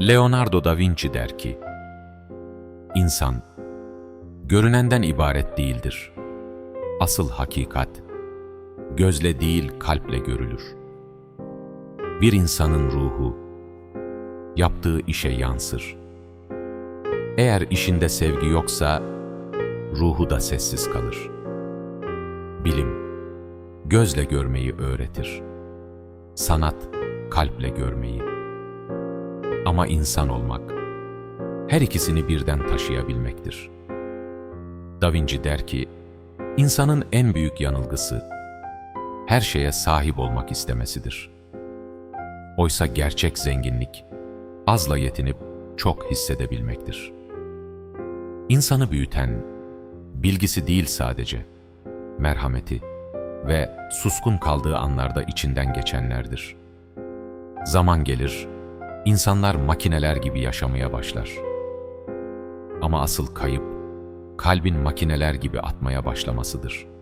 Leonardo da Vinci der ki, İnsan, görünenden ibaret değildir. Asıl hakikat, gözle değil kalple görülür. Bir insanın ruhu, yaptığı işe yansır. Eğer işinde sevgi yoksa, ruhu da sessiz kalır. Bilim, gözle görmeyi öğretir. Sanat, kalple görmeyi. Ama insan olmak, her ikisini birden taşıyabilmektir. Da Vinci der ki, insanın en büyük yanılgısı, her şeye sahip olmak istemesidir. Oysa gerçek zenginlik, azla yetinip çok hissedebilmektir. İnsanı büyüten, bilgisi değil sadece, merhameti ve suskun kaldığı anlarda içinden geçenlerdir. Zaman gelir, insanlar makineler gibi yaşamaya başlar. Ama asıl kayıp, kalbin makineler gibi atmaya başlamasıdır.''